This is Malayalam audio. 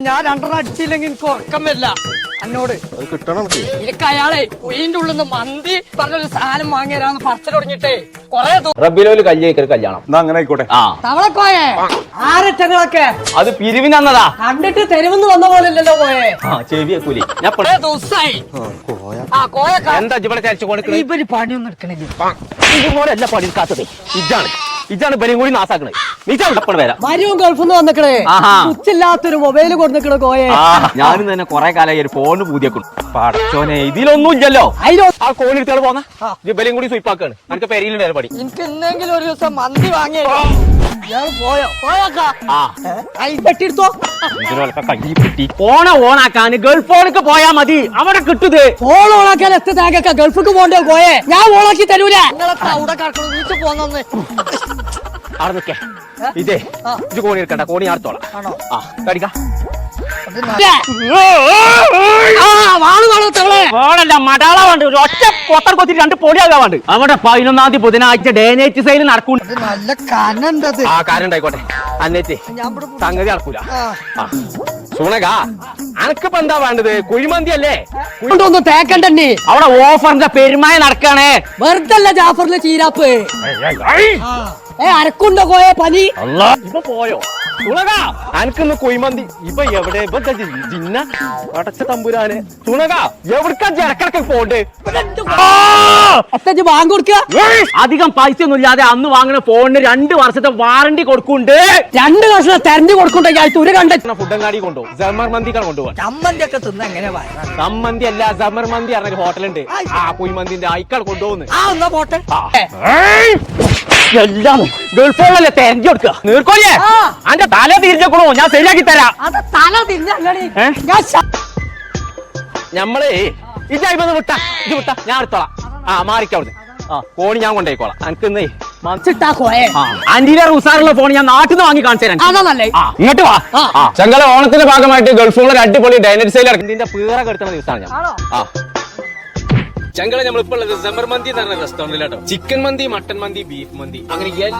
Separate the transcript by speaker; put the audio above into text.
Speaker 1: ഞാൻ രണ്ടെണ്ണം അടിച്ചില്ലെങ്കിൽ എനിക്ക് ഉറക്കം വരില്ല. എന്നോട്
Speaker 2: അത് കിട്ടണം എനിക്ക്.
Speaker 1: അയാളെ ഉയിന്റെ ഉള്ളിൽ നിന്ന് മന്തി പറഞ്ഞൊരു സാധനം വാങ്ങിയരാന്ന് പറച്ചിൽ തുടങ്ങിട്ടേ കൊറേ
Speaker 3: റബ്ബിലോൽ കല്യാണിക്കൊരു കല്യാണം.
Speaker 2: എന്നാ അങ്ങനെ ആയിക്കോട്ടെ.
Speaker 3: ആ.
Speaker 1: തവളക്കോയെ ആരറ്റങ്ങളൊക്കെ?
Speaker 3: അത് പിരിവിനന്നതാ.
Speaker 1: കണ്ടിട്ട് തെരുവെന്ന് വന്ന പോലെയല്ലല്ലോ പോയെ
Speaker 3: ആ ചെവിയെ കൂലി ഞാൻ
Speaker 1: കൊറേ ദിവസമായി ആ കോയ.
Speaker 3: എന്താ ഇവിടെ ചരിച്ചു
Speaker 1: ഇവർ പണിയൊന്നും എടുക്കണില്ല.
Speaker 3: പണിയും ഇതാണ് ഇതാണ് ബലിയും കൂടി നാസാക്കണേ. വരാം
Speaker 1: ഗൾഫിൽ നിന്ന് വന്നിക്കണേ. ഉച്ചില്ലാത്തൊരു മൊബൈൽ കൊടുന്നിക്കണ കോയെ.
Speaker 3: ഞാനും തന്നെ കൊറേ കാലമായി ഒരു ഫോണ് പൂതിയക്കും പടച്ചോനെ ഇതിലൊന്നും ഇല്ലല്ലോ ആ കോൺ എടുത്തോളൂ പോന്ന. ബലിയും കൂടി സ്വീപ്പാക്കാണ് നമുക്ക് പെരിയിലുണ്ട് പടി
Speaker 1: എനിക്ക് എന്തെങ്കിലും ഒരു ദിവസം മന്തി വാങ്ങിയോ.
Speaker 3: ഫോണ ഓണാക്കാൻ ഗൾഫ് ഫോണിക്ക് പോയാ മതി. അവിടെ കിട്ടുത്.
Speaker 1: ഫോൺ ഓണാക്കാൻ എത്ര താങ്കൾക്ക് ഗൾഫിക്ക് പോണ്ടേ പോയേ ഞാൻ ഓണാക്കി തരൂല. നിങ്ങളെ അവിടെ കിടക്കണം? വീട്ടിൽ പോന്നെ
Speaker 3: അവിടെ നിക്കേ ഇതേ. ഇത് കോണി എടുക്കണ്ട കോണി അടുത്തോളാം ആ കടിക്കാം.
Speaker 1: ആ വാൾ വാൾ തവളെ.
Speaker 3: ഫോണല്ല മടാള വേണ്ട. ഒരു ഒറ്റ കൊത്തർ കൊത്തി രണ്ട് പൊടിയാകാൻ വേണ്ട. അവിടെ പതിനൊന്നാം തീയതി ബുധനാഴ്ച ഡേ നൈറ്റ് സെയിൽ നടക്കും
Speaker 1: ഇത് നല്ല കനണ്ടത്.
Speaker 3: ആ കാര്യം ഉണ്ടായിക്കോട്ടെ അന്നേറ്റ് സംഗതി നടക്കൂല. സുണക അനക്കിപ്പോ എന്താ വേണ്ടത്? കുഴിമന്തി അല്ലേ
Speaker 1: കൊണ്ടൊന്നും തേക്കണ്ടേ
Speaker 3: അവിടെ ഓഫറിന്റെ പെരുമായ നടക്കാണേ.
Speaker 1: വെറുതല്ല ജാഫറിലെ ചീരാപ്പ്. ആ. ഏ അരക്കുണ്ടോ കോയെ പനി?
Speaker 3: ഇപ്പൊ പോയോ? സുണക അനക്കിന്ന് കുഴിമന്തി. ഇപ്പൊ എവിടെ? ഇപ്പൊ ജിന്ന അടച്ച തമ്പുരാന്. തുണക എവിടക്കാ ജനക്കിടക്ക് പോണ്ട്?
Speaker 1: ബാങ്ക് കൊടുക്കുക
Speaker 3: അധികം പൈസ ഒന്നും ഇല്ലാതെ അന്ന് വാങ്ങുന്ന ഫോണിന് രണ്ട് വർഷത്തെ വാറണ്ടി കൊടുക്കുണ്ട്
Speaker 1: രണ്ട് വർഷം തെരഞ്ഞു കൊടുക്കുന്നുണ്ടെങ്കിൽ അത് ഒരു കണ്ട
Speaker 3: ഫുഡങ്ങാടി കൊണ്ടുപോകും ജമർ മന്തിക്കാണ് കൊണ്ടുപോകാൻ
Speaker 1: ചമ്മന്തി ഒക്കെ തിന്ന എങ്ങനെ
Speaker 3: സമ്മന്തി അല്ല ജമർ മന്തി അറിഞ്ഞ ഒരു ഹോട്ടലുണ്ട് ആ കുയ്മന്തിന്റെ അയക്കാൾ കൊണ്ടുപോകുന്നു.
Speaker 1: ആ എന്നാ പോട്ടെ.
Speaker 3: എല്ലാം ഗൾഫോളല്ലേ തെരഞ്ഞു കൊടുക്കുക നീർക്കോലിയെ. അന്റെ തല തിരിഞ്ഞേക്കണോ ഞാൻ ശരിയാക്കി തരാം.
Speaker 1: അത് തല? ഞാൻ
Speaker 3: ഞമ്മളേ ഇതായിപ്പൊന്ന് വിട്ട ഇത് വിട്ട ഞാൻ എടുത്തോളാം. ആ മാറിക്കവിടുന്ന് ആ കോണി ഞാൻ കൊണ്ടേക്കോളാം എനിക്കിന്നേ ഉസാറുള്ള ഫോൺ ഞാൻ നാട്ടിൽ നിന്ന് വാങ്ങി കാണിച്ചു ഇങ്ങോട്ട് വാ. ഓണത്തിന്റെ ഭാഗമായിട്ട് ഗൾഫുള്ള അടിപൊളി ഡൈനറ്റ് സെയിൽ ഇതിന്റെ പീറ കെടുത്തുന്ന ദിവസമാണ് ഞാൻ. ആ. ചെങ്കള നമ്മളിപ്പോ ഉള്ളത് സെമർ മന്തി എന്ന് പറഞ്ഞ റെസ്റ്റോറന്റിലാട്ടോ ചിക്കൻ മന്തി മട്ടൻ മന്തി ബീഫ് മന്തി അങ്ങനെ